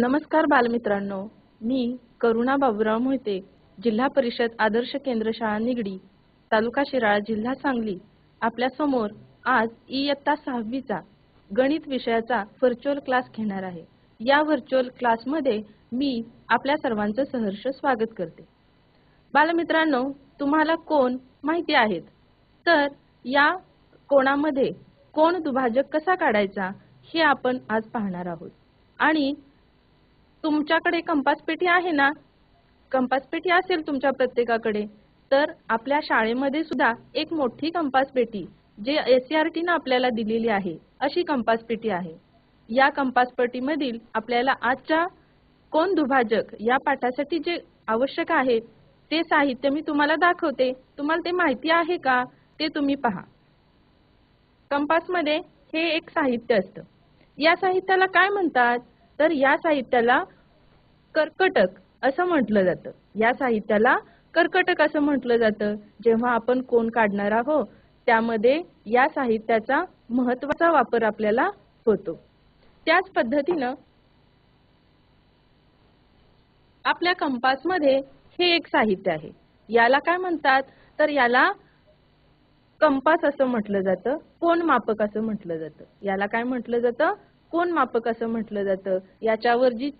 नमस्कार बालमित्रांनो. मी करुणा बाबूराव मोहिते जिल्हा परिषद आदर्श केंद्र शाळा निगडी तालुका शिराळा जिल्हा सांगली. आपल्यासमोर आज इयत्ता सहावीचा गणित विषयाचा व्हर्च्युअल क्लास घेणार आहे. या व्हर्च्युअल क्लासमध्ये मी आपल्या सर्वांचं सहर्ष स्वागत करते. बालमित्रांनो तुम्हाला कोण माहिती आहेत? तर या कोणामध्ये कोण दुभाजक कसा काढायचा हे आपण आज पाहणार आहोत. आणि तुमच्याकडे कंपास पेटी आहे ना? कंपास पेटी असेल तुमच्या प्रत्येकाकडे तर आपल्या शाळेमध्ये सुद्धा एक मोठी कंपास पेटी जे एस सी आर टीनं आपल्याला दिलेली आहे अशी कंपास पेटी आहे. या कंपास पेटीमधील आपल्याला आजच्या कोण दुभाजक या पाठासाठी जे आवश्यक आहे ते साहित्य मी तुम्हाला दाखवते. तुम्हाला ते माहिती आहे का? ते तुम्ही पहा. कंपासमध्ये हे एक साहित्य असतं. या साहित्याला काय म्हणतात? तर या साहित्याला कर्कटक असं म्हटलं जातं. या साहित्याला कर्कटक असं म्हटलं जातं. जेव्हा आपण कोण काढणार आहोत त्यामध्ये या साहित्याचा महत्त्वाचा वापर आपल्याला होतो. त्याच पद्धतीनं आपल्या कंपासमध्ये हे एक साहित्य आहे. याला काय म्हणतात? तर याला कंपास असं म्हटलं जातं. कोण मापक असं म्हटलं जातं. याला काय म्हटलं जातं? कोण मापक असं म्हटलं जातं? याच्यावर जी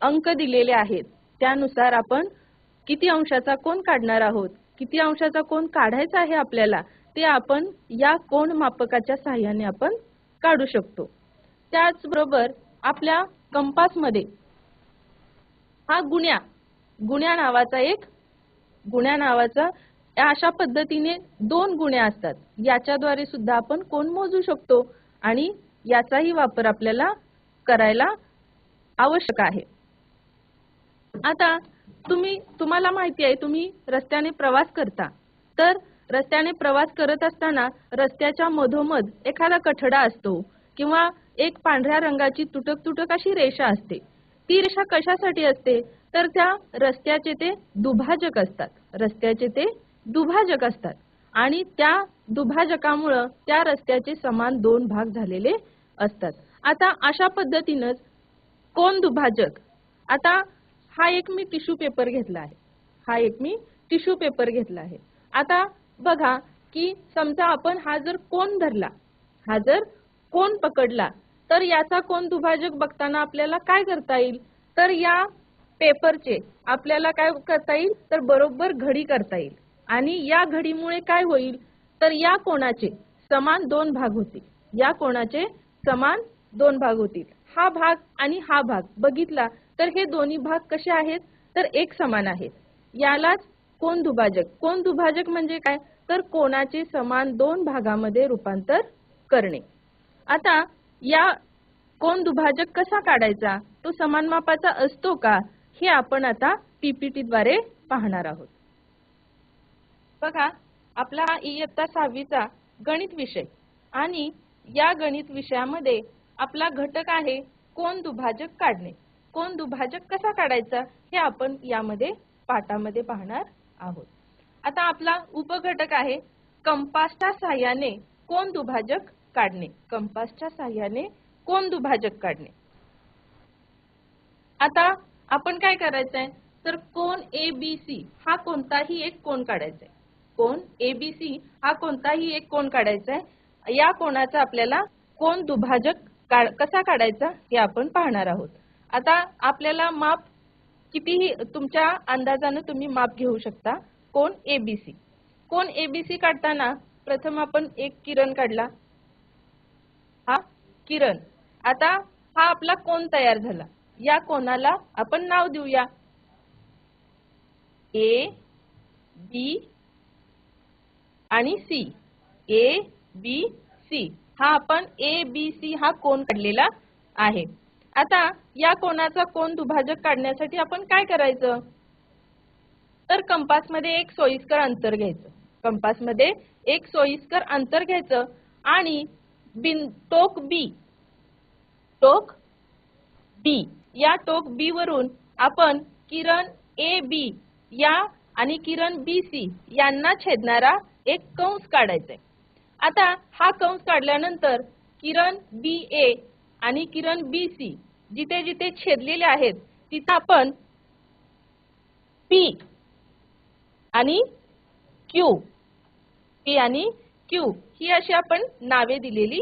अंक दिलेले आहेत त्यानुसार आपण किती अंशाचा कोण काढणार आहोत? किती अंशाचा कोण काढायचा आहे आपल्याला? ते आपण या कोण मापकाच्या सहाय्याने आपण काढू शकतो. त्याचबरोबर आपल्या कंपासमध्ये हा गुण्या गुण्या नावाचा एक गुण्या नावाचा अशा पद्धतीने दोन गुण्या असतात. याच्याद्वारे सुद्धा आपण कोण मोजू शकतो? आणि याचाही वापर आपल्याला करायला आवश्यक आहे. आता तुम्ही तुम्हाला माहिती आहे तुम्ही रस्त्याने प्रवास करता. तर रस्त्याने प्रवास करत असताना रस्त्याच्या मधोमध एखादा कठडा असतो किंवा एक पांढऱ्या रंगाची तुटक तुटक अशी रेषा असते. ती रेषा कशासाठी असते? तर त्या रस्त्याचे ते दुभाजक असतात. रस्त्याचे ते दुभाजक असतात. आणि त्या दुभाजकामुळं त्या रस्त्याचे समान दोन भाग झालेले असतात. आता अशा पद्धतीनंच कोण दुभाजक? आता हा एक मी टिश्यू पेपर घेतला आहे. हा एक मी टिश्यू पेपर घेतला आहे. आता बघा की समजा आपण हा जर कोण धरला हा जर कोण पकडला तर याचा कोण दुभाजक बघताना आपल्याला काय करता येईल? तर या पेपरचे आपल्याला काय करता येईल? तर बरोबर घडी करता येईल. आणि या घडीमुळे काय होईल? तर या कोणाचे समान दोन भाग होतील. या कोणाचे समान दोन भाग होतील. हा भाग आणि हा भाग बघितला तर हे दोन्ही भाग कसे आहेत? तर एक समान आहेत. यालाच कोण दुभाजक? कोण दुभाजक म्हणजे काय? तर कोणाचे समान दोन भागामध्ये रूपांतर करणे. आता या कोण दुभाजक कसा काढायचा? तो समान मापाचा असतो का? हे आपण आता पीपीटी द्वारे पाहणार आहोत. बघा आपला हा इयत्ता सहावीचा गणित विषय आणि या गणित विषयामध्ये आपला घटक आहे कोण दुभाजक काढणे. कोण दुभाजक कसा काढायचा हे आपण यामध्ये पाठामध्ये पाहणार आहोत. आता आपला उपघटक आहे कंपासच्या साह्याने कोण दुभाजक काढणे. कंपासच्या साह्याने कोण दुभाजक काढणे. आता आपण काय करायचंय? तर कोण ए बी सी हा कोणताही एक कोण काढायचा आहे कोण ए बी सी हा कोणताही एक कोण काढायचा आहे या कोणाचा आपल्याला कोण दुभाजक काढ कसा काढायचा हे आपण पाहणार आहोत. आता आपल्याला माप कितीही तुमच्या अंदाजानं तुम्ही माप घेऊ शकता. कोण एबीसी कोण एबीसी काढताना प्रथम आपण एक किरण काढला. हा किरण. आता हा आपला कोण तयार झाला? या कोणाला आपण नाव देऊया. ए बी आणि सी ए बी सी. हा आपण ए बी सी हा कोण काढलेला आहे. आता या कोणाचा कोण दुभाजक काढण्यासाठी आपण काय करायचं? तर कंपासमध्ये एक सोयीस्कर अंतर घ्यायचं. कंपासमध्ये एक सोयीस्कर अंतर घ्यायचं आणि बिन टोक बी टोक बी या टोक बी वरून आपण किरण ए बी या आणि किरण बी सी यांना छेदणारा एक कंस काढायचा आहे आता हा कंस काढल्यानंतर किरण बी ए आणि किरण बी सी जिथे जिथे छेदलेले आहेत तिथे आपण पी आणि क्यू पी आणि क्यू ही अशी आपण नावे दिलेली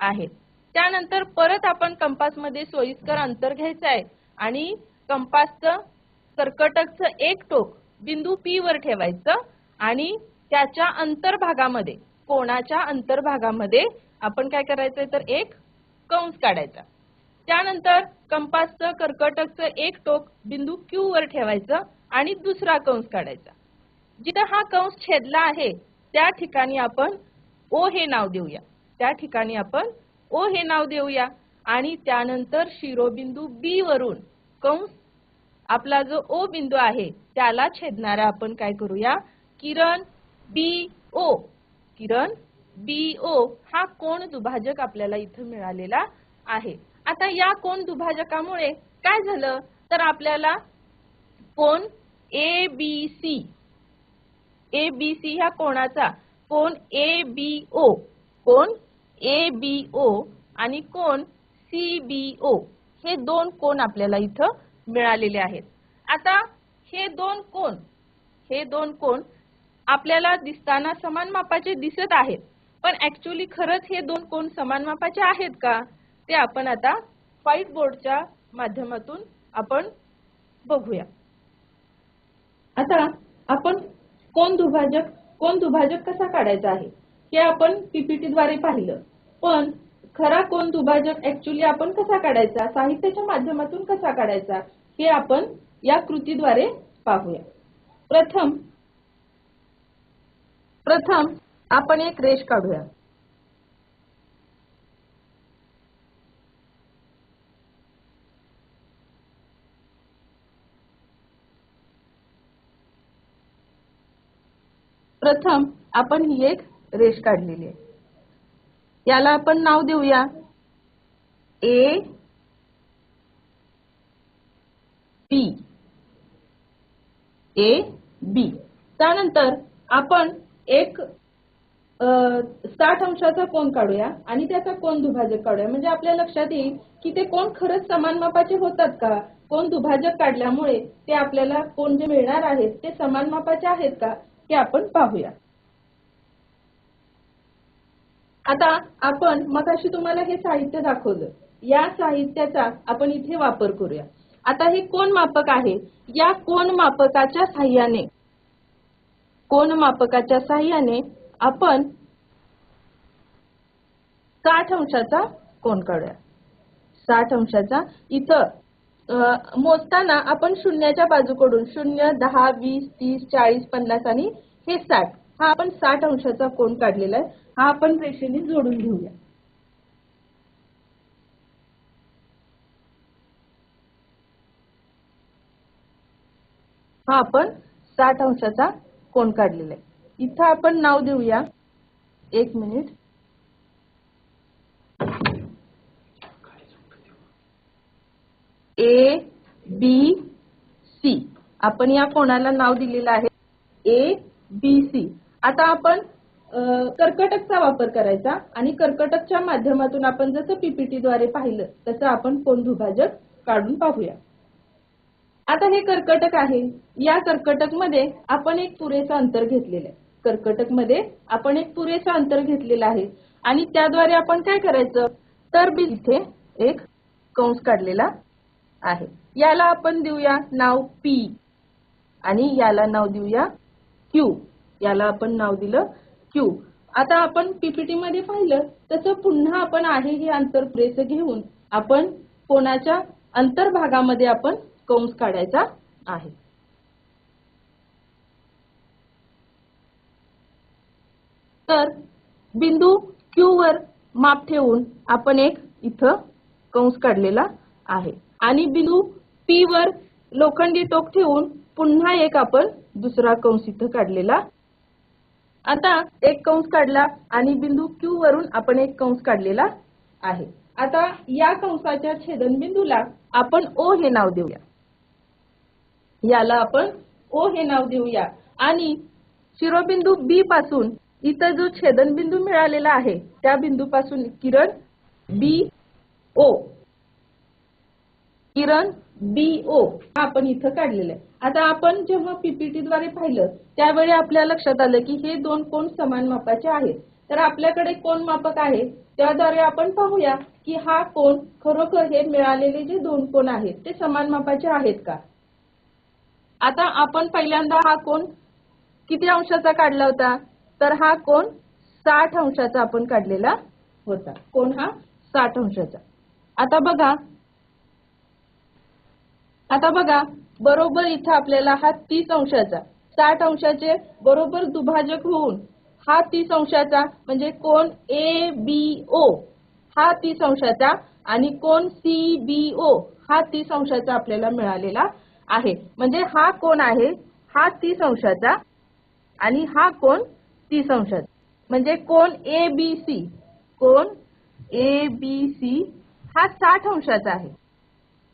आहेत. त्यानंतर परत आपण कंपासमध्ये सोयीस्कर अंतर घ्यायचं आहे आणि कंपासचं कर्कटकचं एक टोक बिंदू पी वर ठेवायचं आणि त्याच्या अंतर्भागामध्ये कोणाच्या अंतर्भागामध्ये आपण काय करायचंय? तर एक कंस काढायचा. त्यानंतर कंपासचं कर्कटकचं एक टोक बिंदू क्यू वर ठेवायचं आणि दुसरा कंस काढायचा. जिथं हा कंस छेदला आहे त्या ठिकाणी आपण ओ हे नाव देऊया. त्या ठिकाणी आपण ओ हे नाव देऊया. आणि त्यानंतर शिरोबिंदू बी वरून कंस आपला जो ओ बिंदू आहे त्याला छेदणारा आपण काय करूया? किरण बी ओ किरण बीओ हा कोण दुभाजक आपल्याला इथं मिळालेला आहे. आता या कोण दुभाजकामुळे काय झालं? तर आपल्याला कोण? ए बी सी ए बी सी ह्या कोणाचा? कोण? ए बी ओ कोण? ए बी ओ आणि कोण? सी बी ओ हे दोन कोण आपल्याला इथं मिळालेले आहेत. आता हे दोन कोण? हे दोन कोण आपल्याला दिसताना समान मापाचे दिसत आहेत. पण ऍक्च्युली खरंच हे दोन कोण समान मापाचे आहेत का? ते आपण आता व्हाईट बोर्डच्या माध्यमातून आपण बघूया. आता आपण कोण दुभाजक कोण दुभाजक कसा काढायचा आहे? हे आपण पीपीटी द्वारे पाहिलं. पण खरा कोण दुभाजक ऍक्च्युली आपण कसा काढायचा? साहित्याच्या माध्यमातून कसा काढायचा? हे आपण या कृतीद्वारे पाहूया. प्रथम प्रथम आपण एक रेष काढूया. प्रथम आपण ही एक रेष काढलेली आहे. याला आपण नाव देऊया. A B. A B. त्यानंतर आपण एक साठ अंशाचा कोण काढूया आणि त्याचा कोण दुभाजक काढूया. म्हणजे आपल्या लक्षात येईल की ते कोण खरंच समान मापाचे होतात का? कोण दुभाजक काढल्यामुळे ते आपल्याला कोण जे मिळणार आहेत ते समान मापाचे आहेत का? हे आपण पाहूया. आता आपण मगाशी तुम्हाला हे साहित्य दाखवलं. या साहित्याचा आपण इथे वापर करूया. आता हे कोण मापक आहे? या कोण मापकाच्या साह्याने. कोण मापकाच्या सहाय्याने आपण साठ अंशाचा कोण काढूया? साठ अंशाचा. इथं मोजताना आपण शून्याच्या बाजूकडून शून्य दहा वीस तीस चाळीस पन्नास आणि हे साठ. हा आपण साठ अंशाचा कोण काढलेला आहे? हा आपण रेषेने जोडून घेऊया. हा आपण साठ अंशाचा कोण काढलेला आहे? इथं आपण नाव देऊया. एक मिनिट. ए बी सी. आपण या कोणाला नाव दिलेलं आहे? A B C. आता आपण कर्कटकचा वापर करायचा आणि कर्कटकच्या माध्यमातून आपण जसं पीपीटी द्वारे पाहिलं तसं आपण कोण दुभाजक काढून पाहूया. आता हे कर्कटक आहे. या कर्कटकमध्ये आपण एक पुरेसा अंतर घेतलेलं आहे. कर्कटकमध्ये आपण एक पुरेसा अंतर घेतलेला आहे. आणि त्याद्वारे आपण काय करायचं? तर बी इथे एक कंस काढलेला आहे. याला आपण देऊया नाव पी. आणि याला नाव देऊया क्यू. याला आपण नाव दिलं क्यू. आता आपण पीपीटी मध्ये पाहिलं तसं पुन्हा आपण आहे हे अंतर पुरेसं घेऊन आपण कोणाच्या अंतर्भागामध्ये आपण कंस काढायचा आहे. तर बिंदू क्यू वर माप ठेवून आपण एक इथं कंस काढलेला आहे. आणि बिंदू पी वर लोखंडी टोक ठेवून पुन्हा एक आपण दुसरा कंस इथं काढलेला. आता एक कंस काढला आणि बिंदू क्यू वरून आपण एक कंस काढलेला आहे. आता या कंसाच्या छेदनबिंदूला आपण ओ हे नाव देऊया. याला आपण ओ हे नाव देऊया. आणि शिरोबिंदू बी पासून इथं जो छेदनबिंदू मिळालेला आहे त्या बिंदूपासून किरण बी ओ किरण बी ओ आपण इथं काढलेलं आहे. आता आपण जेव्हा पीपीटी द्वारे पाहिलं त्यावेळी आपल्या लक्षात आलं की हे दोन कोण समान मापाचे आहेत. तर आपल्याकडे कोण मापक आहे त्याद्वारे आपण पाहूया की हा कोण खरोखर हे मिळालेले जे दोन कोण आहेत ते समान मापाचे आहेत का? आता आपण पहिल्यांदा हा कोण किती अंशाचा काढला होता? तर हा कोण साठ अंशाचा आपण काढलेला होता. कोण हा साठ अंशाचा. आता बघा. आता बघा बरोबर इथं आपल्याला हा तीस अंशाचा. साठ अंशाचे बरोबर दुभाजक होऊन हा तीस अंशाचा म्हणजे कोण ए बी ओ हा तीस अंशाचा आणि कोण सी बी ओ हा तीस अंशाचा आपल्याला मिळालेला आहे. म्हणजे हा कोण आहे? हा तीस अंशाचा आणि हा कोण तीस अंशाचा म्हणजे कोण ए बी सी कोण ए बी सी हा साठ अंशाचा आहे.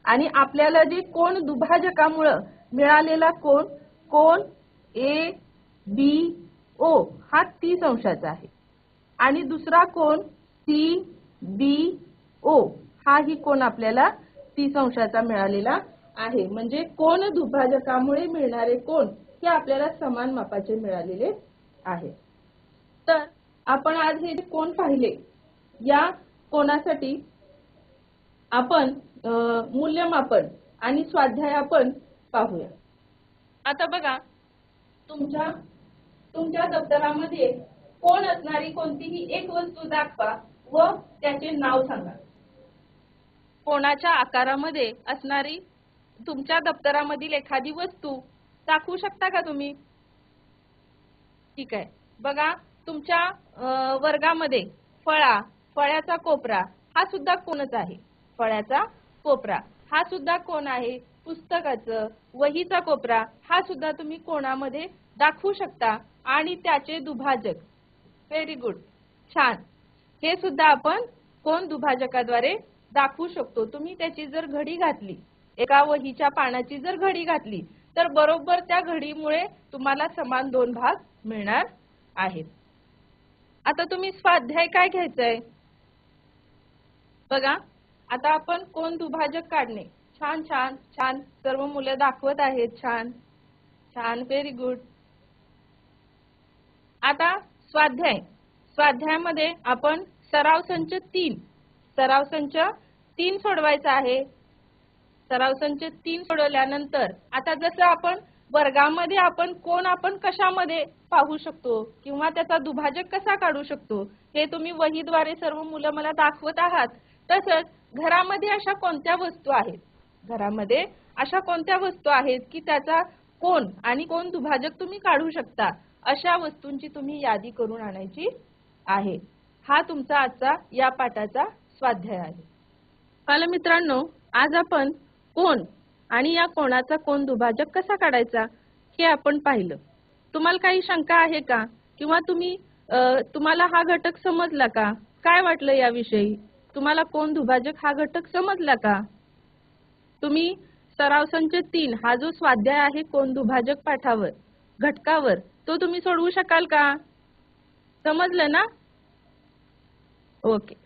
आणि आपल्याला जे कोण दुभाजकामुळं मिळालेला कोण कोण ए बी ओ हा तीस अंशाचा आहे. आणि दुसरा कोण सी बी ओ हाही कोण आपल्याला तीस अंशाचा मिळालेला आहे. म्हणजे कोण दुभाजकामुळे मिळणारे कोण हे आपल्याला समान मापाचे मिळालेले आहे. तर आपण आज हे कोण पाहिले या कोणासाठी आपण मूल्यमापन आणि स्वाध्याय आपण पाहूया. आता बघा तुमच्या तुमच्या दप्तरामध्ये कोण असणारी कोणतीही एक वस्तू दाखवा व त्याचे नाव सांगा. कोणाच्या आकारामध्ये असणारी तुमच्या दप्तरामधील एखादी वस्तू दाखवू शकता का तुम्ही? ठीक आहे. बघा तुमच्या वर्गामध्ये फळा फळ्याचा कोपरा हा सुद्धा कोणच आहे? फळ्याचा कोपरा. हा सुद्धा कोण आहे? पुस्तकाचं वहीचा कोपरा हा सुद्धा तुम्ही कोणामध्ये दाखवू शकता? आणि त्याचे दुभाजक. व्हेरी गुड छान. हे सुद्धा आपण कोण दुभाजकाद्वारे दाखवू शकतो? तुम्ही त्याची जर घडी घातली एका वहीच्या पानाची जर घडी घातली तर बरोबर त्या घडीमुळे तुम्हाला समान दोन भाग मिळणार आहेत. आता तुम्ही स्वाध्याय काय घ्यायचंय? बघा आता आपण कोण दुभाजक काढणे? छान छान छान. सर्व मुलं दाखवत आहेत छान. छान व्हेरी गुड आता स्वाध्याय. स्वाध्यायामध्ये आपण सराव संच तीन. सराव संच तीन सोडवायचा आहे. सराव संच तीन सोडवल्यानंतर आता जसं आपण वर्गामध्ये आपण कोण आपण कशामध्ये पाहू शकतो किंवा त्याचा दुभाजक कसा काढू शकतो हे तुम्ही वहीद्वारे सर्व मुलं मला दाखवत आहात. तसंच घरामध्ये अशा कोणत्या वस्तू आहेत? घरामध्ये अशा कोणत्या वस्तू आहेत की त्याचा कोण आणि कोण दुभाजक तुम्ही काढू शकता अशा वस्तूंची तुम्ही यादी करून आणायची आहे. हा तुमचा आजचा या पाठाचा स्वाध्याय आहे. मित्रांनो आज आपण कोण? आणि या कोणाचा कोण दुभाजक कसा काढायचा? हे आपण पाहिलं. तुम्हाला काही शंका आहे का? किंवा तुम्ही तुम्हाला हा घटक समजला का? काय वाटलं याविषयी? तुम्हाला कोण दुभाजक हा घटक समजला का? तुम्ही सराव संच तीन हा जो स्वाध्याय आहे कोण दुभाजक पाठावर घटकावर तो तुम्ही सोडवू शकाल का? समजलं ना? ओके.